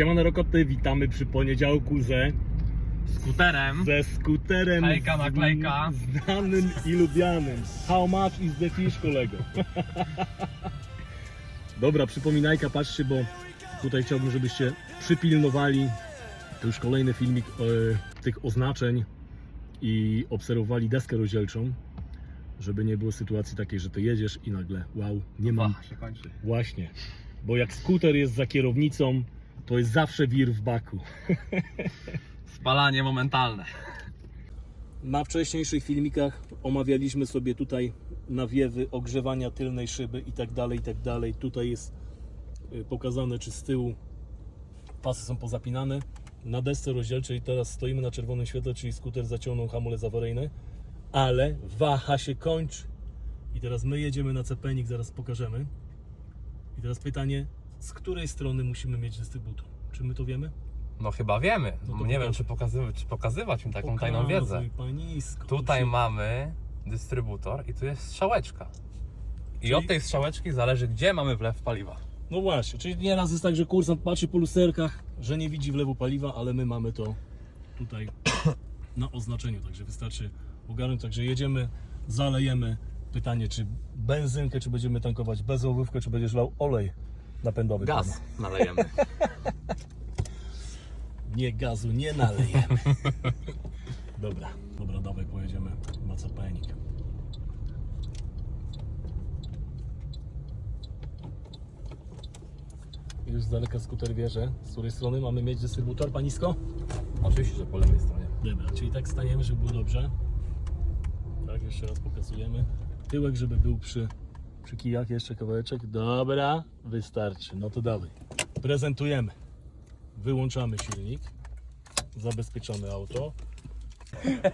Siemano Rokoty, witamy przy poniedziałku ze, Skuterem. ze skuterem Klejka naklejka. z- znanym i lubianym. How much is the fish, kolego? Dobra, przypominajka, patrzcie, bo tutaj chciałbym, żebyście przypilnowali to już kolejny filmik e, tych oznaczeń i obserwowali deskę rozdzielczą, żeby nie było sytuacji takiej, że ty jedziesz i nagle wow, nie mam się kończy. Właśnie, bo jak skuter jest za kierownicą, to jest zawsze wir w baku. Spalanie momentalne. Na wcześniejszych filmikach omawialiśmy sobie tutaj nawiewy ogrzewania tylnej szyby i tak dalej, i tak dalej. Tutaj jest y, pokazane, czy z tyłu pasy są pozapinane. Na desce rozdzielczej teraz stoimy na czerwonym świetle, czyli skuter zaciągnął hamulec awaryjny, ale waha się kończy. I teraz my jedziemy na cepenik, zaraz pokażemy. I teraz pytanie, z której strony musimy mieć dystrybutor? Czy my to wiemy? No chyba wiemy. No to nie wiem, pokaż. czy pokazywać, czy pokazywać im taką tajną wiedzę. Panisko. Tutaj mamy dystrybutor i tu jest strzałeczka. I Czyli- od tej strzałeczki zależy, gdzie mamy wlew paliwa. No właśnie, czyli nieraz jest tak, że kursant patrzy po lusterkach, że nie widzi wlewu paliwa, ale my mamy to tutaj na oznaczeniu, także wystarczy ogarnąć. Także jedziemy, zalejemy. Pytanie, czy benzynkę, czy będziemy tankować bezolówkę, czy będziesz lał olej napędowy. Gaz nalejemy. Nie gazu, nie nalejemy. dobra, dobra, dawaj, pojedziemy na cepelnik. Już z daleka skuter wieże. Z której strony mamy mieć dystrybutor, panisko? Oczywiście, że po lewej stronie. Dobra, czyli tak staniemy, żeby było dobrze. Tak, jeszcze raz pokazujemy. Tyłek, żeby był przy, przy kijach, jeszcze kawałeczek. Dobra, wystarczy. No to dawaj. Prezentujemy. Wyłączamy silnik. Zabezpieczamy auto.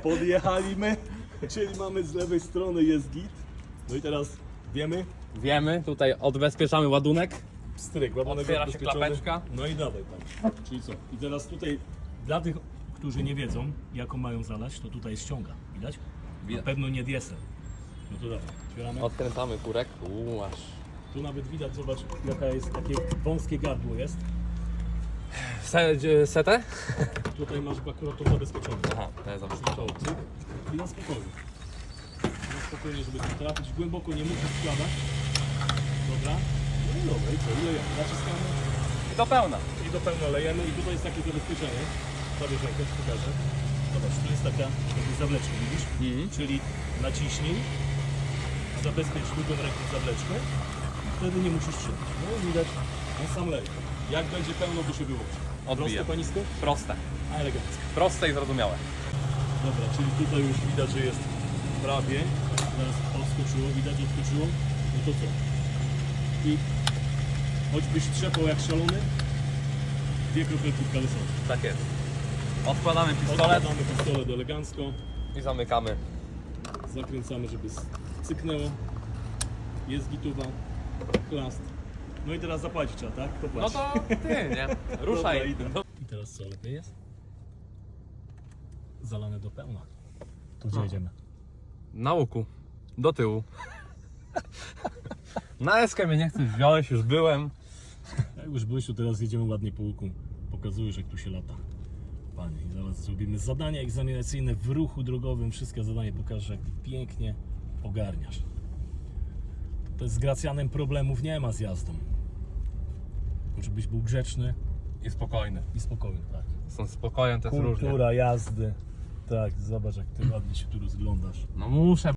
Podjechaliśmy, czyli mamy z lewej strony jest git. No i teraz wiemy, Wiemy, tutaj odbezpieczamy ładunek. stryk, ładunek Otwiera się klapeczka. No i dawaj tam. Czyli co? I teraz tutaj dla tych, którzy nie wiedzą, jaką mają zalać, to tutaj ściąga. Widać? Na Widać. pewno nie diesel. No to dawaj, otwieramy. Odkręcamy kurek. Uuu, aż. Tu nawet widać, zobacz, jaka jest, takie wąskie gardło jest. Se, setę? Tutaj masz akurat to zabezpieczone. Aha, to jest cyk i na spokojnie. Na spokojnie, żeby tu trafić. Głęboko nie musisz składać. Dobra. No i dobra, i co? I lejemy. Naciskamy. I do pełna. I do pełna lejemy i tutaj jest takie zabezpieczenie. Zabierz rękę, ci pokażę. Zobacz, tu jest taka jakby zawleczka, widzisz? Mhm. Czyli naciśnij, zabezpiecz drugą ręką zawleczkę i wtedy nie musisz trzymać. No i widać, on sam leje. Jak będzie pełno, to się wyłączy. Odbije. Proste panisko? Proste. A elegancko. Proste i zrozumiałe. Dobra, czyli tutaj już widać, że jest prawie. Zaraz odskoczyło, widać, odskoczyło. No to co? I choćbyś trzepał jak szalony, dwie kropelki w kalesonce. Tak jest. Odkładamy pistolet Odkładamy pistolet elegancko, i zamykamy. zakręcamy, żeby cyknęło. Jest gituwa, chlast. No i teraz zapłacić trzeba, tak? To No to ty, nie? Ruszaj. Dobra, idę. I teraz co, lepiej jest? Zalane do pełna. Tu gdzie No. jedziemy? Na łuku. Do tyłu. Na eskę mnie nie chcesz wziąć, już byłem. Jak już byłeś, to teraz jedziemy ładnie po łuku. Pokazujesz, jak tu się lata. Panie, i zaraz zrobimy zadania egzaminacyjne w ruchu drogowym. Wszystkie zadania pokażę, jak pięknie ogarniasz. To jest z Gracjanem problemów nie ma z jazdą. Żebyś był grzeczny I spokojny. i spokojny, tak. Tym spokojem jest różnie. Kultura jazdy. Tak, zobacz, jak ty ładnie się tu rozglądasz. No muszę